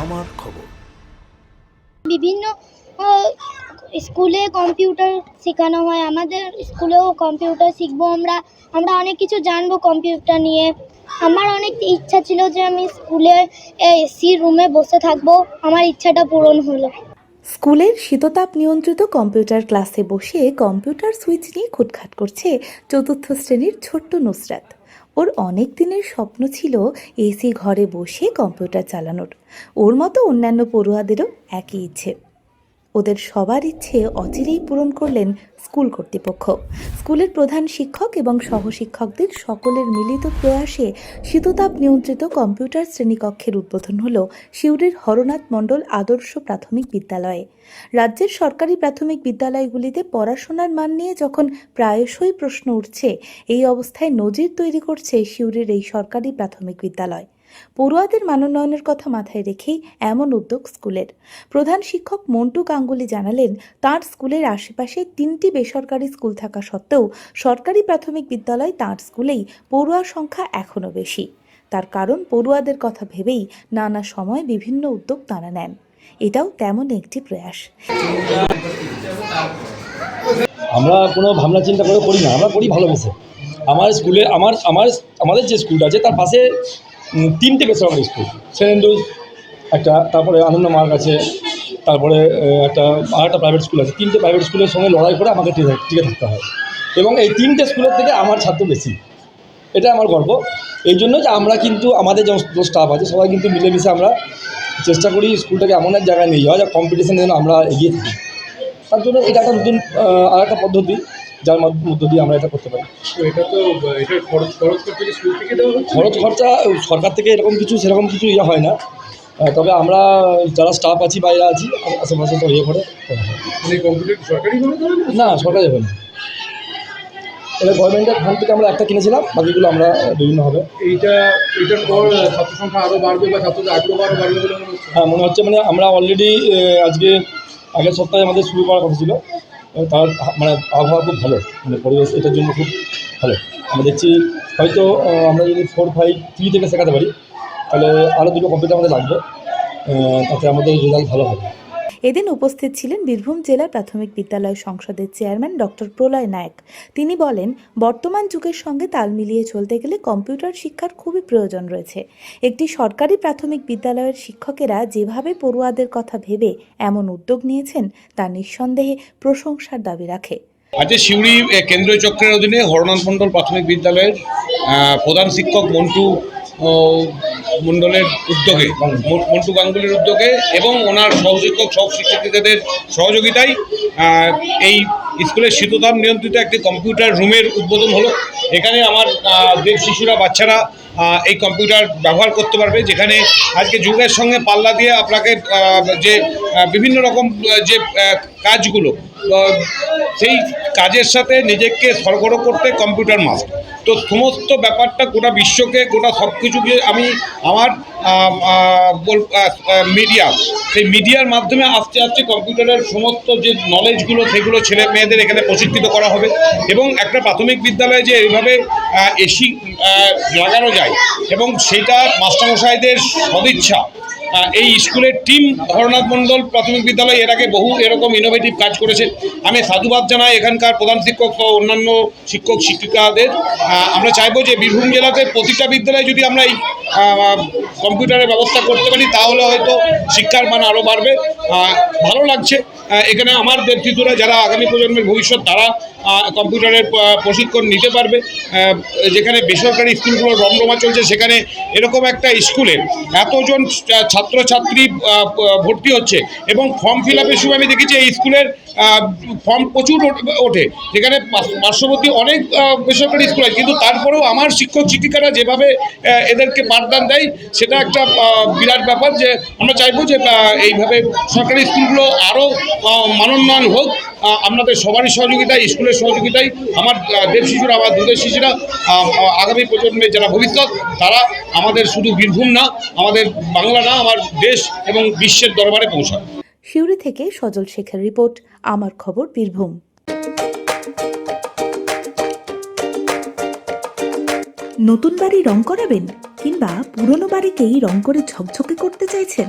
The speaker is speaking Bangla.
আমার খবর। বিভিন্ন স্কুলে কম্পিউটার শেখানো হয় আমাদের স্কুলেও কম্পিউটার শিখব আমরা। আমরা অনেক কিছু জানব কম্পিউটার নিয়ে। আমার অনেক ইচ্ছা ছিল যে আমি স্কুলে এসি রুমে বসে থাকব। আমার ইচ্ছাটা পূরণ হলো। স্কুলের শীততাপ নিয়ন্ত্রিত কম্পিউটার ক্লাসে বসে কম্পিউটার সুইচ নিয়ে খুটখাট করছে চতুর্থ শ্রেণির ছোট্ট নুসরাত। ওর অনেক দিনের স্বপ্ন ছিল এসি ঘরে বসে কম্পিউটার চালানোর। ওর মতো অন্যান্য পড়ুয়াদেরও একই ইচ্ছে। ওদের সবার ইচ্ছে অচিরেই পূরণ করলেন স্কুল কর্তৃপক্ষ। স্কুলের প্রধান শিক্ষক এবং সহশিক্ষকদের সকলের মিলিত প্রয়াসে শীততাপ নিয়ন্ত্রিত কম্পিউটার শ্রেণীকক্ষের উদ্বোধন হল সিউড়ির হরনাথ মণ্ডল আদর্শ প্রাথমিক বিদ্যালয়ে। রাজ্যের সরকারি প্রাথমিক বিদ্যালয়গুলিতে পড়াশোনার মান নিয়ে যখন প্রায়শই প্রশ্ন উঠছে, এই অবস্থায় নজির তৈরি করছে সিউড়ির এই সরকারি প্রাথমিক বিদ্যালয়। পড়ুয়াদের মানোন্নয়নের কথা মাথায় রেখেই এমন উদ্যোগ স্কুলের। প্রধান শিক্ষক মন্টু গাঙ্গুলি জানালেন, তার স্কুলের আশেপাশে তিনটি বেসরকারি স্কুল থাকা সত্ত্বেও সরকারি প্রাথমিক বিদ্যালয় তার স্কুলেই পড়ুয়ার সংখ্যা এখনও বেশি। তার কারণ পড়ুয়াদের কথা ভেবেই নানা সময় বিভিন্ন উদ্যোগ তাঁরা নেন। এটাও তেমন একটি প্রয়াস। আমরা কোনো ভাবনা চিন্তা করে করি না, আমরা করি ভালোবেসে। আমার স্কুলে, আমার আমার, আমাদের যে স্কুলটা আছে, তার পাশে তিনটে বেসরকারি স্কুল। সেন্ট একটা তারপরে আনন্দ মার্গ আছে, তারপরে একটা আর একটা প্রাইভেট স্কুল আছে। তিনটে প্রাইভেট স্কুলের সঙ্গে লড়াই করে আমাকে টিকে থাকতে হয়। এবং এই তিনটে স্কুলের থেকে আমার ছাত্র বেশি। এটা আমার গর্ব। এই জন্য যে আমরা কিন্তু, আমাদের যে স্টাফ আছে, সবাই কিন্তু মিলেমিশে আমরা চেষ্টা করি স্কুলটাকে এমন এক জায়গায় নিয়ে যাওয়া, যা কম্পিটিশনে যেন আমরা এগিয়ে থাকি। তার জন্য এটা একটা নতুন আর একটা পদ্ধতি। যার মাধ্য- দিয়ে আমরা এটা করতে পারি। তো এটা তো এটা খরচ খরচ স্কুল থেকে দেওয়া খরচ খরচা সরকার থেকে এরকম কিছু সেরকম কিছু ইয়ে হয় না। তবে আমরা যারা স্টাফ আছি বাইরে আছি আশেপাশে তো ইয়ে করে। মানে? না সরকারি হবে না। এটা গভর্নমেন্টের ফান্ড থেকে আমরা একটা কিনেছিলাম বাকিগুলো আমরা বিভিন্নভাবে এইটা এটার পর ছাত্র সংখ্যা আরও বাড়বে বা ছাত্রদের আগ্রহ আরও বাড়বে মনে হচ্ছে? হ্যাঁ মনে হচ্ছে মানে আমরা অলরেডি আজকে আগের সপ্তাহে আমাদের শুরু করার কথা ছিল। তার মানে আবহাওয়া খুব ভালো। মানে পরিবেশ এটার জন্য খুব ভালো। আমরা দেখছি হয়তো আমরা যদি ফোর ফাইভ থ্রি থেকে শেখাতে পারি, তাহলে আরও দুটো কম্পিউটার আমাদের লাগবে। তাতে আমাদের রেজাল্ট ভালো হবে। এদিন উপস্থিত ছিলেন বীরভূম জেলা প্রাথমিক বিদ্যালয় সংসদের চেয়ারম্যান ডক্টর প্রলয় নায়ক। তিনি বলেন, বর্তমান যুগের সঙ্গে তাল মিলিয়ে চলতে গেলে কম্পিউটার শিক্ষার খুবই প্রয়োজন রয়েছে। একটি সরকারি প্রাথমিক বিদ্যালয়ের শিক্ষকেরা যেভাবে পড়ুয়াদের কথা ভেবে এমন উদ্যোগ নিয়েছেন, তা নিঃসন্দেহে প্রশংসার দাবি রাখে। আজকে সিউড়ি কেন্দ্রীয় চক্রের অধীনে হরনাথ মণ্ডল প্রাথমিক বিদ্যালয়ের প্রধান শিক্ষক মন্টু মণ্ডলের উদ্যোগে, মন- মন্টু গাঙ্গুলির উদ্যোগে এবং ওনার সহশিক্ষক সব শিক্ষার্থীদের সহযোগিতায় এই স্কুলের শীততাপ নিয়ন্ত্রিত একটি কম্পিউটার রুমের উদ্বোধন হলো। এখানে আমার দেব শিশুরা, বাচ্চারা এই কম্পিউটার ব্যবহার করতে পারবে। যেখানে আজকে যুগের সঙ্গে পাল্লা দিয়ে আপনাকে যে বিভিন্ন রকম যে কাজগুলো সেই কাজের সাথে নিজেকে সরগরম করতে কম্পিউটার মাস্ট তো সমস্ত ব্যাপারটা গোটা বিশ্বকে, গোটা সব কিছুকে আমি আমার মিডিয়া সেই মিডিয়ার মাধ্যমে আস্তে আস্তে কম্পিউটারের সমস্ত যে নলেজগুলো সেগুলো ছেলে মেয়েদের এখানে প্রশিক্ষিত করা হবে। এবং একটা প্রাথমিক বিদ্যালয়ে যে এইভাবে এসি লাগানো যায় এবং সেটা মাস্টারমশাইদের সদিচ্ছা এই স্কুলের টিম হরনাথ মণ্ডল প্রাথমিক বিদ্যালয়, এর আগে বহু এরকম ইনোভেটিভ কাজ করেছে। আমি সাধুবাদ জানাই এখানকার প্রধান শিক্ষক সহ অন্যান্য শিক্ষক, শিক্ষিকাদের। আমরা চাইব যে বীরভূম জেলাতে প্রতিটা বিদ্যালয়ে যদি আমরা এই কম্পিউটারের ব্যবস্থা করতে পারি, তাহলে হয়তো শিক্ষার মান আরও বাড়বে। ভালো লাগছে। এখানে আমার ব্যক্তিত্বরা যারা আগামী প্রজন্মের ভবিষ্যৎ, তারা কম্পিউটারের প্রশিক্ষণ নিতে পারবে। যেখানে বেসরকারি স্কুলগুলো রমরমা চলছে, সেখানে এরকম একটা স্কুলে এতজন ছা- ছাত্রছাত্রী ভর্তি হচ্ছে এবং ফর্ম ফিল আপের সময় আমি দেখেছি এই স্কুলের ফর্ম প্রচুর ওঠে- যেখানে পার্শ্ববর্তী অনেক বেসরকারি স্কুল আছে, কিন্তু তারপরেও আমার শিক্ষক, শিক্ষিকারা যেভাবে এদেরকে পাঠদান দেয়, সেটা একটা বিরাট ব্যাপার যে আমরা চাইব যে এইভাবে সরকারি স্কুলগুলো আরও মানোন্নয়ন হোক। আপনাদের সবারই সহযোগিতায়, স্কুলের সহযোগিতায়, আমার দেব শিশুরা, আমার দুধের শিশুরা আগামী প্রজন্মের যারা ভবিষ্যৎ, তারা আমাদের শুধু বীরভূম না, আমাদের বাংলা না, আমার দেশ এবং বিশ্বের দরবারে পৌঁছায় সিউড়ি থেকে সজল শেখের রিপোর্ট, আমার খবর বীরভূম। নতুন বাড়ি রং করাবেন কিংবা পুরনো বাড়িকেই রং করে ঝকঝকে করতে চাইছেন?